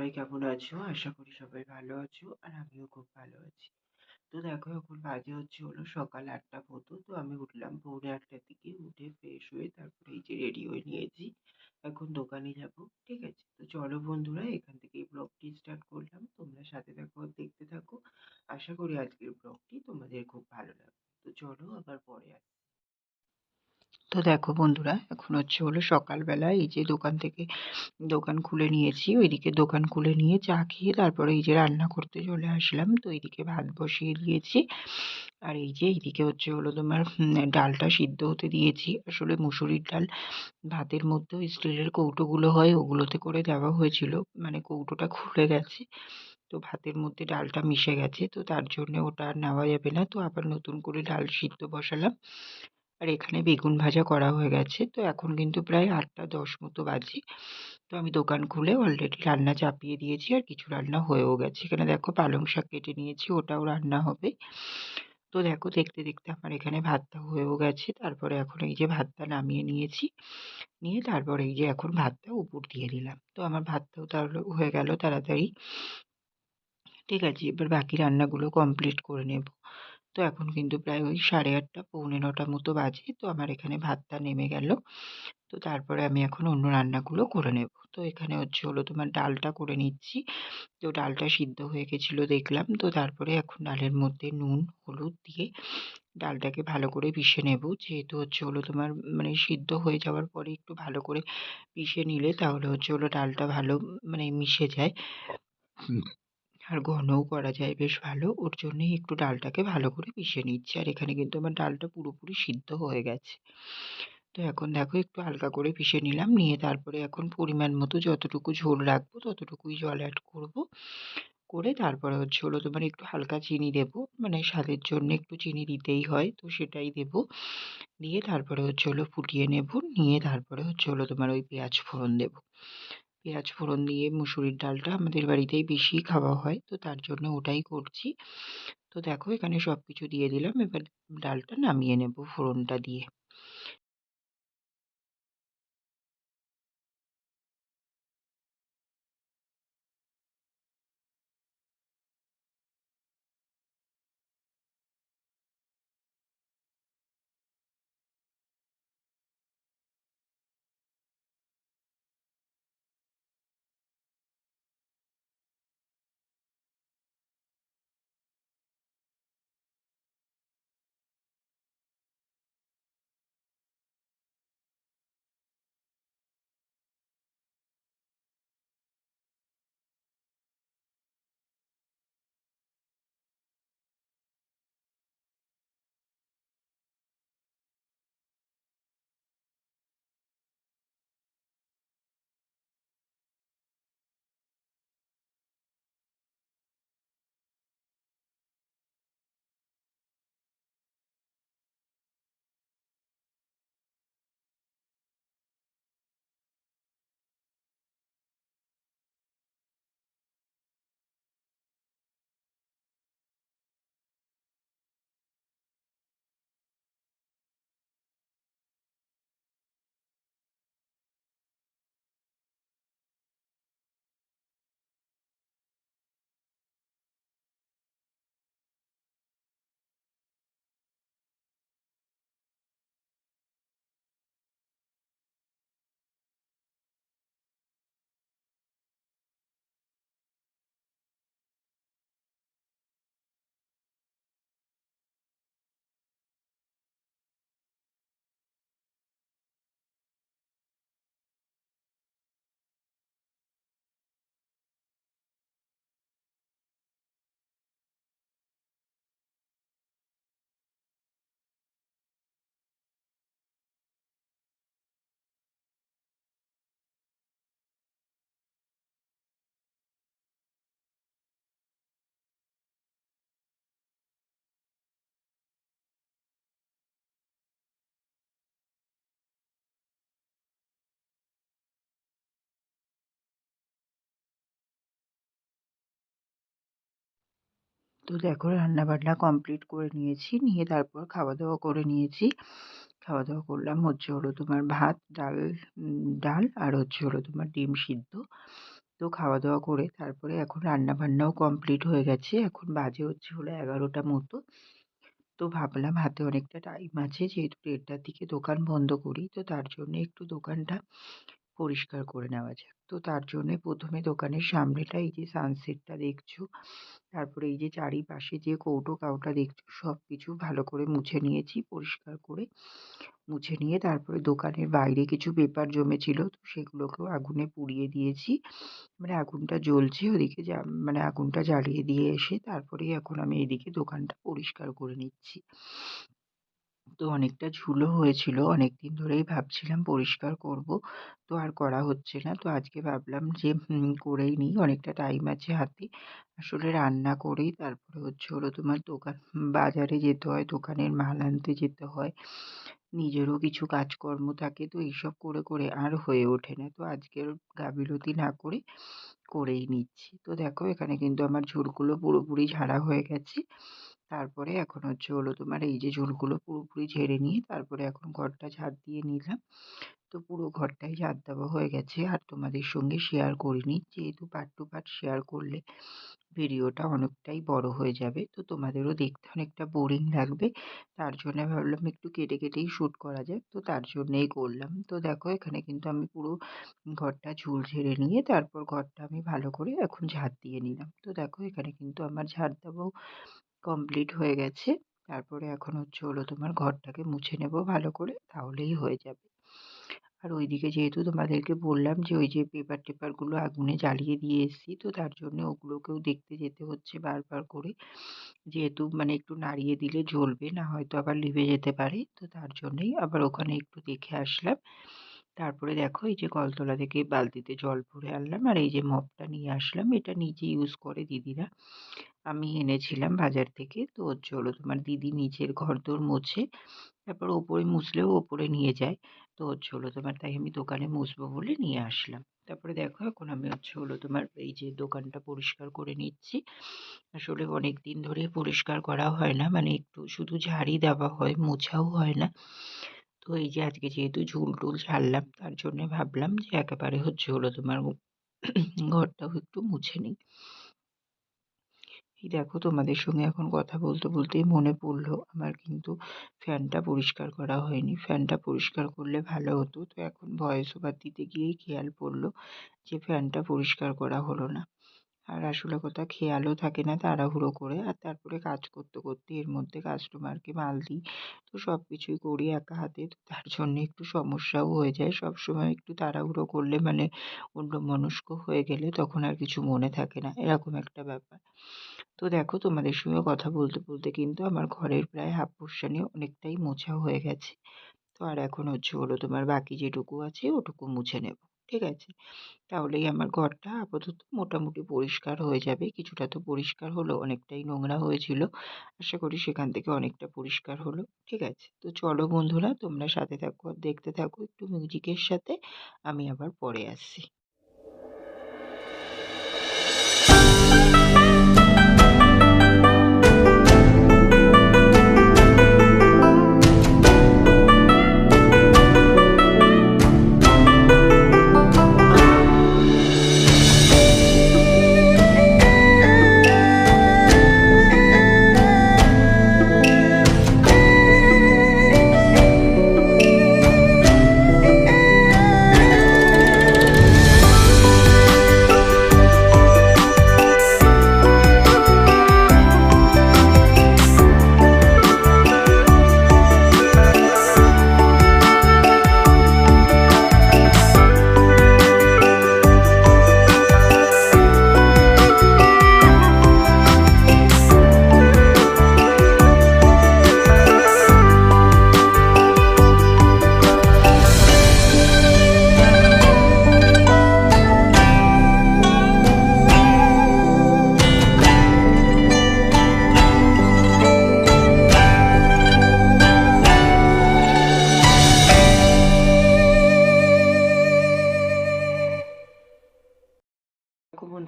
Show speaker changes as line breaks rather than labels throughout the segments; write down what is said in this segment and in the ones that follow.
সবাই কেমন আছো? আশা করি সবাই ভালো আছো আর আমিও খুব ভালো আছি। তো দেখো, এখন বাজে হচ্ছে হলো সকাল আটটা মতো। তো আমি উঠলাম পৌনে আটটার দিকে। উঠে ফ্রেশ হয়ে তারপরে এই যে রেডি হয়ে নিয়েছি। এখন দোকানে যাব, ঠিক আছে? তো চলো বন্ধুরা, এখান থেকেই ব্লগটি স্টার্ট করলাম। তোমরা সাথে থাকো আর দেখতে থাকো। আশা করি আজকের ব্লগটি তোমাদের খুব ভালো লাগবে। তো চলো আবার পরে আসছি। তো দেখো বন্ধুরা, এখন হচ্ছে হলো সকালবেলা এই যে দোকান থেকে দোকান খুলে নিয়েছি, ওইদিকে দোকান খুলে নিয়ে চা খেয়ে তারপরে এই যে রান্না করতে চলে আসলাম। তো এইদিকে ভাত বসিয়ে দিয়েছি। আর এই যে এইদিকে হচ্ছে হলো তোমার ডালটা সিদ্ধ হতে দিয়েছি। আসলে মুসুরির ডাল ভাতের মধ্যে স্টিলের কৌটোগুলো হয়, ওগুলোতে করে দেওয়া হয়েছিল। মানে কৌটোটা খুলে গেছে, তো ভাতের মধ্যে ডালটা মিশে গেছে। তো তার জন্য ওটা আর নেওয়া যাবে না। তো আবার নতুন করে ডাল সিদ্ধ বসালাম। আর এখানে বেগুন ভাজা করা হয়ে গেছে। তো এখন কিন্তু প্রায় আটটা দশ মতো বাজে। তো আমি দোকান খুলে অলরেডি রান্না চাপিয়ে দিয়েছি আর কিছু রান্না হয়েও গেছে। এখানে দেখো পালং শাক কেটে নিয়েছি, ওটাও রান্না হবে। তো দেখো দেখতে দেখতে আমার এখানে ভাতটা হয়েও গেছে। তারপরে এখন এই যে ভাতটা নামিয়ে নিয়েছি। নিয়ে তারপরে এই যে এখন ভাতটা উপর দিয়ে দিলাম। তো আমার ভাতটাও তাহলে হয়ে গেল তাড়াতাড়ি। ঠিক আছে, এবার বাকি রান্নাগুলো কমপ্লিট করে নেব। তো এখন কিন্তু প্রায় ওই সাড়ে আটটা, পৌনে নটা মতো বাজে। তো আমার এখানে ভাতটা নেমে গেল। তো তারপরে আমি এখন অন্য রান্নাগুলো করে নেব। তো এখানে হচ্ছে হলো তোমার ডালটা করে নিচ্ছি। তো ডালটা সিদ্ধ হয়ে গেছিল দেখলাম। তো তারপরে এখন ডালের মধ্যে নুন, হলুদ দিয়ে ডালটাকে ভালো করে পিষে নেব। যেহেতু হচ্ছে হলো তোমার মানে সিদ্ধ হয়ে যাওয়ার পরে একটু ভালো করে পিষে নিলে তাহলে হচ্ছে হলো ডালটা ভালো মানে মিশে যায়। আর ঘনও করা যায় বেশ ভালো। ওর জন্যই একটু ডালটাকে ভালো করে পিষে নিচ্ছি। আর এখানে কিন্তু আমার ডালটা পুরোপুরি সিদ্ধ হয়ে গেছে। তো এখন দেখো একটু হালকা করে পিষে নিলাম। নিয়ে তারপরে এখন পরিমাণ মতো যতটুকু ঝোল রাখব ততটুকুই জল অ্যাড করব। করে তারপরে হচ্ছে হলো তোমার একটু হালকা চিনি দেবো। মানে স্বাদের জন্য একটু চিনি দিতেই হয়, তো সেটাই দেবো। দিয়ে তারপরে হচ্ছে হলো ফুটিয়ে নেব। নিয়ে তারপরে হচ্ছে হলো তোমার ওই পেঁয়াজ ফোড়ন দেবো। পেঁয়াজ ফোড়ন দিয়ে মুসুরির ডালটা আমাদের বাড়িতেই বেশি খাওয়া হয়, তো তার জন্য ওটাই করছি। তো দেখো এখানে সব কিছু দিয়ে দিলাম, এবার ডালটা নামিয়ে নেব ফোড়নটা দিয়ে। তো দেখো রান্না বান্না কমপ্লিট করে নিয়েছি। নিয়ে তারপর খাওয়া দাওয়া করে নিয়েছি। খাওয়া দাওয়া করলাম হচ্ছে হলো তোমার ভাত, ডাল ডাল আর হচ্ছে হলো তোমার ডিম সিদ্ধ। তো খাওয়া দাওয়া করে তারপরে এখন রান্না বান্নাও কমপ্লিট হয়ে গেছে। এখন বাজে হচ্ছে হলো এগারোটা মতো। তো ভাবলাম হাতে অনেকটা টাইম আছে, যেহেতু দেড়টার দিকে দোকান বন্ধ করি, তো তার জন্য একটু দোকানটা পরিষ্কার করে নেওয়া যাক। তো তার জন্যে প্রথমে দোকানের সামনেটা এই যে সানসেটটা দেখছ, তারপরে এই যে চারিপাশে যে কৌটো কাউটা দেখছ সব কিছু ভালো করে মুছে নিয়েছি, পরিষ্কার করে মুছে নিয়ে তারপরে দোকানের বাইরে কিছু পেপার জমেছিল, তো সেগুলোকেও আগুনে পুড়িয়ে দিয়েছি। মানে আগুনটা জ্বলছে, ওদিকে যা মানে আগুনটা জ্বালিয়ে দিয়ে এসে তারপরেই এখন আমি এদিকে দোকানটা পরিষ্কার করে নিচ্ছি। তো অনেকটা ঝুলও হয়েছিল। অনেক দিন ধরেই ভাবছিলাম পরিষ্কার করব, তো আর করা হচ্ছে না। তো আজকে ভাবলাম যে করেই নিই। অনেকটা টাইম আছে হাতে। আসলে রান্না করেই তারপরে হচ্ছে হলো তোমার দোকান, বাজারে যেতে হয়, দোকানের মাল আনতে যেতে হয়। নিজেরও কিছু কাজকর্ম থাকে, তো এইসব করে করে আর হয়ে ওঠে না। তো আজকের গাফিলতি না করে করেই নিচ্ছি। তো দেখো, এখানে কিন্তু আমার ঝুলগুলো পুরোপুরি ঝাড়া হয়ে গেছে। তারপরে এখন হচ্ছে হলো তোমার এই যে ঝুলগুলো পুরোপুরি ঝেড়ে নিয়ে তারপরে এখন ঘরটা ঝাড় দিয়ে নিলাম। তো পুরো ঘরটাই ঝাড় দেওয়া হয়ে গেছে। আর তোমাদের সঙ্গে শেয়ার করিনি। যেহেতু পার্ট টু পার্ট শেয়ার করলে ভিডিওটা অনেকটাই বড় হয়ে যাবে। তো তোমাদেরও দেখতে অনেকটা বোরিং লাগবে। তার জন্য ভাবলাম একটু কেটে কেটেই শ্যুট করা যায় তো তার জন্যেই করলাম। তো দেখো এখানে কিন্তু আমি পুরো ঘরটা ঝুল ঝেড়ে নিয়ে তারপর ঘরটা আমি ভালো করে এখন ঝাড় দিয়ে নিলাম। তো দেখো এখানে কিন্তু আমার ঝাড় দেওয়াও কমপ্লিট হয়ে গেছে। তারপরে এখন হচ্ছে হলো তোমার ঘরটাকে মুছে নেব ভালো করে, তাহলেই হয়ে যাবে। আর ওইদিকে যেহেতু তোমাদেরকে বললাম যে ওই যে পেপার টেপারগুলো আগুনে জ্বালিয়ে দিয়ে এসেছি, তো তার জন্য ওগুলোকেও দেখতে যেতে হচ্ছে বারবার করে। যেহেতু মানে একটু নাড়িয়ে দিলে জ্বলবে, না হয়তো আবার লিভে যেতে পারে, তো তার জন্যই আবার ওখানে একটু দেখে আসলাম। তারপরে দেখো এই যে কলতলা থেকে বালতিতে জল ভরে আনলাম, আর এই যে মপটা নিয়ে আসলাম, এটা নিজে ইউজ করে দিদিরা। আমি এনেছিলাম বাজার থেকে। তো হলো তোমার দিদি নিজের ঘরদোর মোছে, তারপর ওপরে মুছলেও ওপরে নিয়ে যায়। তো হচ্ছে হলো তোমার তাই আমি দোকানে মুছবো বলে নিয়ে আসলাম। তারপরে দেখো এখন আমি হচ্ছে হলো তোমার এই যে দোকানটা পরিষ্কার করে নিচ্ছি। আসলে অনেক দিন ধরে পরিষ্কার করা হয় না মানে একটু শুধু ঝাড়ি দেওয়া হয়, মোছাও হয় না। তো এই যে আজকে যেহেতু ঝুল টুল ছাড়লাম তার জন্যে ভাবলাম যে একেবারে হচ্ছে হলো তোমার ঘরটাও একটু মুছে নিই। এই দেখো তোমাদের সঙ্গে এখন কথা বলতে বলতেই মনে পড়ল। আমার কিন্তু ফ্যানটা পরিষ্কার করা হয়নি। ফ্যানটা পরিষ্কার করলে ভালো হতো। তো এখন ভয়েস ওভার দিতে গিয়েই খেয়াল পড়ল যে ফ্যানটা পরিষ্কার করা হলো না। আর আসলে কথা খেয়ালও থাকে না তাড়াহুড়ো করে। আর তারপরে কাজ করতে করতে এর মধ্যে কাস্টমারকে মাল দিই তো সব কিছুই করি একা হাতে। তো তার জন্য একটু সমস্যাও হয়ে যায়। সব সময় একটু তাড়াহুড়ো করলে মানে অন্যমনস্ক হয়ে গেলে তখন আর কিছু মনে থাকে না। এরকম একটা ব্যাপার। তো দেখো তোমাদের সঙ্গে কথা বলতে বলতে কিন্তু আমার ঘরের প্রায় হাফ পোর্শনে অনেকটাই মোছা হয়ে গেছে। তো আর এখন হচ্ছে হলো তোমার বাকি যেটুকু আছে ওটুকু মুছে নেব। ঠিক আছে? তাহলেই আমার ঘরটা আপাতত মোটামুটি পরিষ্কার হয়ে যাবে। কিছুটা তো পরিষ্কার হলো, অনেকটাই নোংরা হয়েছিল। আশা করি সেখান থেকে অনেকটা পরিষ্কার হলো, ঠিক আছে? তো চলো বন্ধুরা, তোমরা সাথে থাকো দেখতে থাকো একটু মিউজিকের সাথে। আমি আবার পরে আসছি।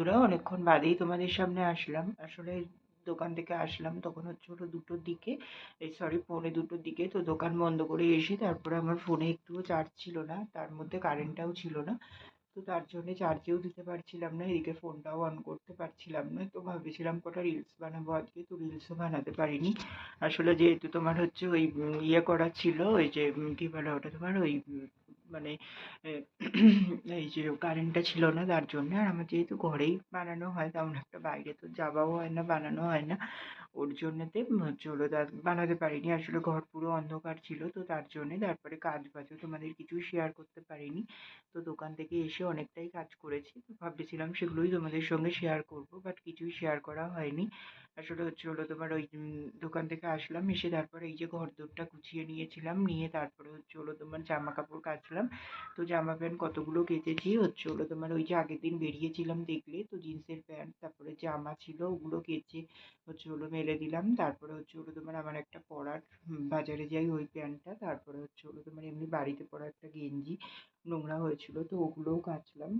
বন্ধুরা, অনেকক্ষণ বাদেই তোমাদের সামনে আসলাম। আসলে দোকান থেকে আসলাম তখন হচ্ছে হলো দুটোর দিকে। এই সরি পৌনে দুটোর দিকে। তো দোকান বন্ধ করে এসে তারপরে আমার ফোনে একটুও চার্জ ছিল না। তার মধ্যে কারেন্টটাও ছিল না। তো তার জন্যে চার্জেও দিতে পারছিলাম না। এদিকে ফোনটাও অন করতে পারছিলাম না। তো ভেবেছিলাম কটা রিলস বানাবো আজকে। তো রিলসও বানাতে পারিনি। আসলে যেহেতু তোমার হচ্ছে ওই ইয়ে করা ছিল, ওই যে কী বলে ওটা তোমার? ওই মানে এই যে কারেন্টটা ছিল না তার জন্য। আর আমার যেহেতু ঘরেই বানানো হয়, তেমন একটা বাইরে তো যাওয়াও হয় না, বানানো হয় না। ওর জন্যতে তার বানাতে পারিনি। আসলে ঘর পুরো অন্ধকার ছিল, তো তার জন্যে তারপরে কাজ বাজও তোমাদের কিছু শেয়ার করতে পারিনি। তো দোকান থেকে এসে অনেকটাই কাজ করেছি, তো ভাবতেছিলাম সেগুলোই তোমাদের সঙ্গে শেয়ার করব বাট কিছুই শেয়ার করা হয়নি। আসলে হচ্ছে হলো তোমার ওই দোকান থেকে আসলাম, এসে তারপরে এই যে ঘর দোরটা গুছিয়ে নিয়েছিলাম, নিয়ে তারপরে হচ্ছে হলো তোমার জামা কাপড় কাচলাম। তো জামা প্যান্ট কতগুলো কেচেছি, হচ্ছে হলো তোমার ওই যে আগের দিন বেরিয়েছিলাম দেখলে, তো জিন্সের প্যান্ট, তারপরে জামা ছিল, ওগুলো কেচে হচ্ছে হলো মেলে দিলাম। তারপরে হচ্ছে হলো তোমার আমার একটা পরার বাজারে যাই ওই প্যান্টটা। তারপরে হচ্ছে হলো তোমার এমনি বাড়িতে পরা একটা গেঞ্জি, নোংরা হয়েছিল তো ওগুলোও কাচলাম।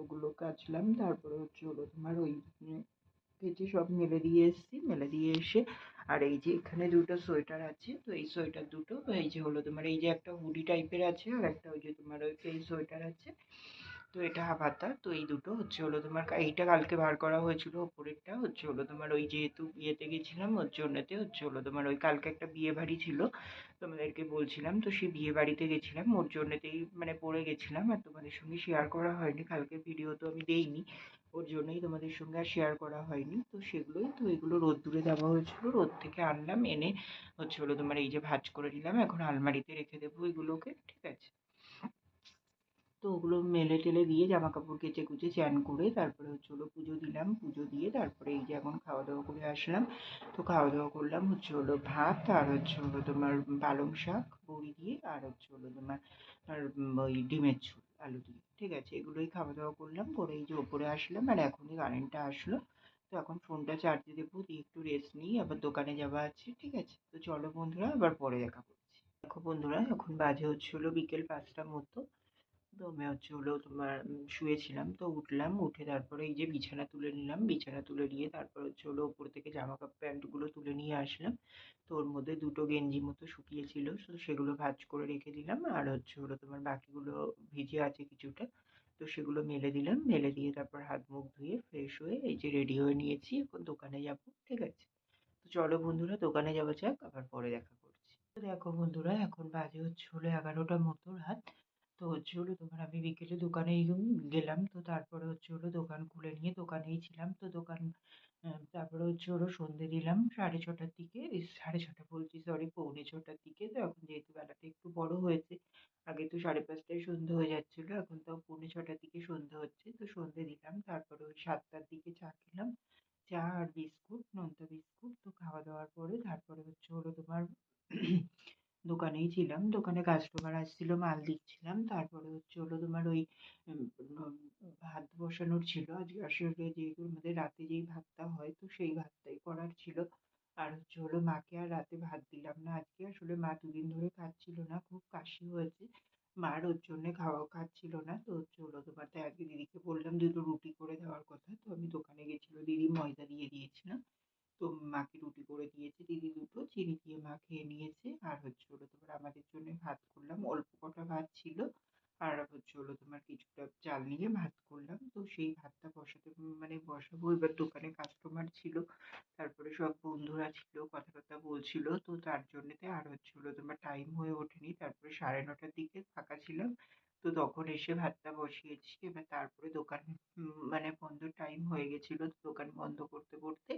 ওগুলো কাচলাম। তারপরে হচ্ছে হলো তোমার ওই কেচে সব মেলে দিয়ে এসেছি। মেলে দিয়ে এসে আর এই যে এখানে দুটো সোয়েটার আছে। তো এই সোয়েটার দুটো এই যে হলো তোমার এই যে একটা হুডি টাইপের আছে আর একটা ওই যে তোমার ওই সোয়েটার আছে। তো এটা হাফ হাতা তো এই দুটো হচ্ছে হলো তোমার এইটা কালকে বার করা হয়েছিল, ওপরেরটা হচ্ছে হলো তোমার ওই যেহেতু বিয়েতে গেছিলাম, ওর জন্যতে হচ্ছে হলো তোমার ওই কালকে একটা বিয়ে বাড়ি ছিল, তোমাদেরকে বলছিলাম, তো সেই বিয়ে বাড়িতে গেছিলাম, ওর জন্যতেই মানে পরে গেছিলাম আর তোমাদের সঙ্গে শেয়ার করা হয়নি কালকে ভিডিও তো আমি দেইনি, ওর জন্যই তোমাদের সঙ্গে আর শেয়ার করা হয়নি, তো সেগুলোই তো এগুলো রোদ্দুরে দেওয়া হয়েছিল, রোদ থেকে আনলাম, এনে হচ্ছে হলো তোমার এই যে ভাঁজ করে নিলাম, এখন আলমারিতে রেখে দেবো এগুলোকে, ঠিক আছে? তো ওগুলো মেলে টেলে দিয়ে জামা কাপড় কেচে কুচে চ্যান করে তারপরে হচ্ছে হলো পুজো দিলাম, পুজো দিয়ে তারপরে এই যে এখন খাওয়া দাওয়া করে আসলাম। তো খাওয়া দাওয়া করলাম হচ্ছে হলো ভাত আর হচ্ছে হলো তোমার পালং শাক, বড়ি দিয়ে আর হচ্ছে হলো তোমার, আর ওই ডিমের ঝোল, আলু দিয়ে, ঠিক আছে? এগুলোই খাওয়া দাওয়া করলাম, করে এই যে ওপরে আসলাম আর এখনই কারেন্টটা আসলো। তো এখন ফোনটা চার্জে দেবো, দিয়ে একটু রেস্ট নিই, আবার দোকানে যাওয়া আছে, ঠিক আছে? তো চলো বন্ধুরা, আবার পরে দেখা করছি। দেখো বন্ধুরা, এখন বাজে হচ্ছিল বিকেল পাঁচটার মতো। তো আমি হচ্ছে হলো তোমার শুয়েছিলাম, তো উঠলাম, উঠে তারপরে এই যে বিছানা তুলে নিলাম, বিছানা তুলে নিয়ে তারপর হচ্ছে হলো উপর থেকে জামা কাপড় প্যান্টগুলো তুলে নিয়ে আসলাম। তো ওর মধ্যে দুটো গেঞ্জি মতো শুকিয়েছিল, তো সেগুলো ভাঁজ করে রেখে দিলাম, আর হচ্ছে হলো তোমার বাকিগুলো ভিজে আছে কিছুটা, তো সেগুলো মেলে দিলাম, মেলে দিয়ে তারপর হাত মুখ ধুয়ে ফ্রেশ হয়ে এই যে রেডি হয়ে নিয়েছি, এখন দোকানে যাব, ঠিক আছে? তো চলো বন্ধুরা, দোকানে যাওয়া যাক, আবার পরে দেখা করছি। তো দেখো বন্ধুরা, এখন বাজে হচ্ছে হলো এগারোটা মতো রাত। তো হচ্ছে হলো তোমার আমি বিকেলে দোকানেই গেলাম, তো তারপরে হচ্ছে হলো দোকান খুলে নিয়ে দোকানেই ছিলাম, তো দোকান তারপরে হচ্ছে হলো সন্ধে দিলাম সাড়ে ছটার দিকে সাড়ে ছটা বলছি সরি পৌনে ছটার দিকে, তো এখন যেহেতু বেলাটা একটু বড় হয়েছে, আগে তো সাড়ে পাঁচটায় সন্ধে হয়ে যাচ্ছিল, এখন তো পৌনে ছটার দিকে সন্ধে হচ্ছে, তো সন্ধে দিলাম, তারপরে ওই সাতটার দিকে চা খেলাম, চা আর বিস্কুট, নোনতা বিস্কুট, তো খাওয়া দাওয়ার পরে তারপরে হচ্ছে হলো তোমার দোকানেই ছিলাম। দোকানে কাস্টমার আসছিল, মাল দিচ্ছিলাম। তারপরে হচ্ছে হলো তোমার ওই ভাত বসানোর ছিল। আজকে আসলে যেহেতু আমাদের রাতে যেই ভাতটা হয়, তো সেই ভাতটাই করার ছিল। আর হচ্ছে হলো মাকে আর রাতে ভাত দিলাম না। আজকে আসলে মা দুদিন ধরে খাচ্ছিল না, খুব কাশি হয়েছে। মার ওর জন্যে খাওয়া খাচ্ছিল না। তো হচ্ছে হলো তোমার তাই আজকে দিদিকে বললাম দুটো রুটি করে দেওয়ার কথা। তো আমি দোকানে গেছিল, দিদি ময়দা দিয়ে দিয়েছিলাম তো মাকে রুটি করে দিয়েছে, দিদি দুটো চিনি দিয়ে মা খেয়ে নিয়েছে। আর হচ্ছে হলো তোমার আমাদের জন্য ভাত করলাম, অল্প কটা ভাত ছিল। আর হচ্ছে হলো তোমার কিছুটা চাল নিয়ে ভাত করলাম। তো সেই ভাতটা বসাতে মানে বসাবো, এবার দোকানে কাস্টমার ছিল। তারপরে সব বন্ধুরা ছিল কথা টথা বলছিল। তো তার জন্যেতে আর হচ্ছে হলো তোমার টাইম হয়ে ওঠেনি। তারপরে সাড়ে নটার দিকে ফাঁকা ছিলাম। তো তখন এসে ভাতটা বসিয়েছি এবার তারপরে দোকান মানে বন্ধ টাইম হয়ে গেছিল দোকান বন্ধ করতে করতে।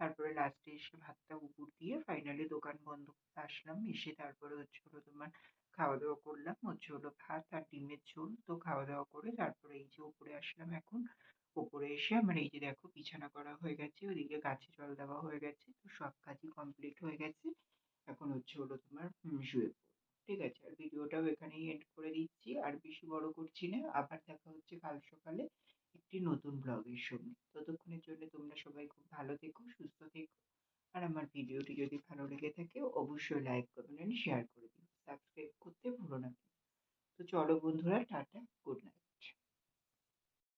তারপরে লাস্টে এসে ভাতটা উপর দিয়ে ফাইনালি দোকান বন্ধ করে আসলাম। এসে তারপরে হচ্ছে হলো তোমার খাওয়া দাওয়া করলাম। হচ্ছে হলো ভাত আর ডিমের ঝোল। তো খাওয়া দাওয়া করে তারপরে এই যে উপরে আসলাম এখন। উপরে এসে আমার এই যে দেখো বিছানা করা হয়ে গেছে, ওদিকে গাছে জল দেওয়া হয়ে গেছে। তো সব কাজই কমপ্লিট হয়ে গেছে। এখন হচ্ছে হলো তোমার শুয়ে ঠিক আছে, আর ভিডিওটাও এখানেই এন্ড করে দিচ্ছি। আর বেশি বড় করছি না, আবার দেখা হচ্ছে কাল সকালে একটি নতুন ব্লগের সঙ্গে। ততক্ষণের জন্য তোমরা সবাই খুব ভালো থেকো, সুস্থ থেকো। আর আমার ভিডিওটি যদি ভালো লেগে থাকে, অবশ্যই লাইক করবেন শেয়ার করে দিন সাবস্ক্রাইব করতে ভুলো না তো চলো বন্ধুরা, টাটা গুড নাইট